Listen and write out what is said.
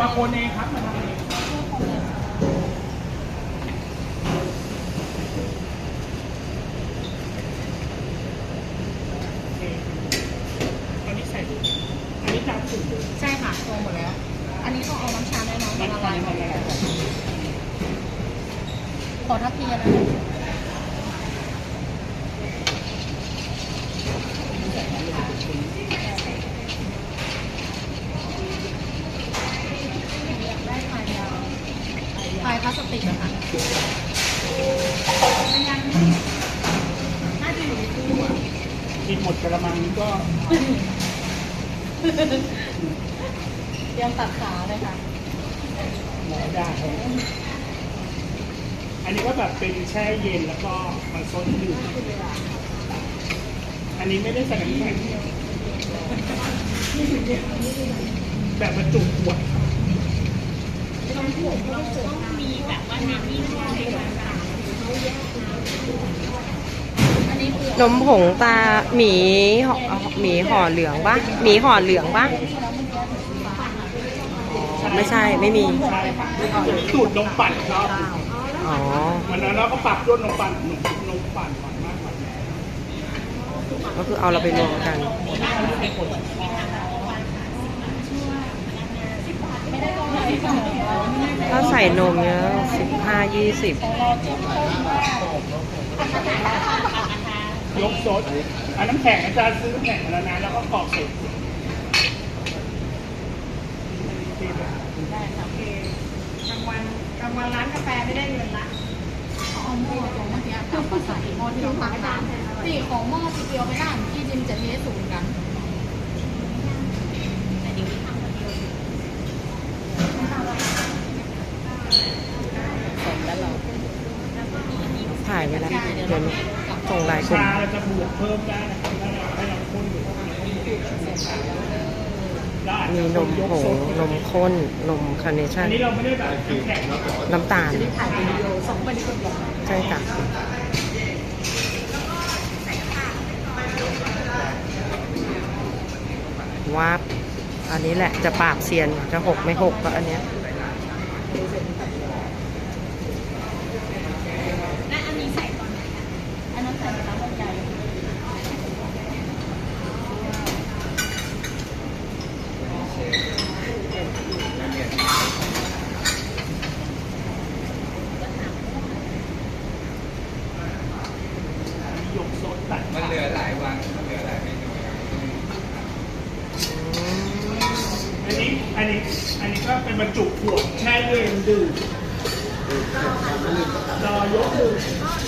มาคนเองครับมาทำเองอันนี้ใส่อันนี้จานสุ่มเลยใช่ค่ะตรงหมดแล้ว อันนี้ต้องเอาน้ำชาแน่นอนมันละลายหมดแล้วขอทัพเพีนะได้พายยาวพายพลา สติกอะค่ะมันยังน่าจะอยู่ในตู้อะกินหมดกระมังก็ยังตัดขาเลยค่ะ หมอได้ครับอันนี้ก็แบบเป็นแช่เย็นแล้วก็มาซดดื่มอันนี้ไม่ได้ใส่น้ำแข็งแบบบรรจุขวดอันนี้คือ นมผงตาหมีห่อหมีห่อเหลืองปะหมีห่อเหลืองปะอ๋อไม่ใช่ไม่มีใช่ค่ะสูตรนมปั่นครับอ๋อวันนั้นเราก็ปรับด้วยนมปั่นนมนมปั่นหวานมากกว่าก็คือเอาเราไปรวมกันถ้าใส่นมเนี้ยสิบห้ายี่สิบ ยกซดอันน้ำแข็งอาจารย์ซื้อน้ำแข็งมาแล้วนะแล้วก็กรอกเสร็จได้ค่ะโอเคกลางวันกลางวันร้านกาแฟไม่ได้เงินละเอาหม้อตรงเมื่อกี้กลับมาใส่หม้อที่เราตักน้ำสี่ของหม้อสีเดียวไม่ได้ที่จิมจะเทสสูงกันแต่เดี๋ยวนี้ทำคนเดียวสมแล้วเราถ่ายไว้แล้วเดี๋ยว ส่งไลน์กลุ่มจะบวกเพิ่มได้นะครับถ้าเราให้เราข้นอยู่มีนมผงนมข้น นมคาร์เนชั่นนนี้เราไม่ได้แบบน้ำตาลใช่ค่ะวับอันนี้แหละจะปราบเซียนจะหกไม่หกก็อันเนี้ย และอันนี้ใส่ตอนไหนอะอันนั้นใส่ในน้ำลำไย ยกซดตัด มันเหลือหลายวันมันเหลือหลายเมนูอันนี้ อันนี้ อันนี้ก็เป็นบรรจุขวดแช่เย็นดื่มรอยกดื่ม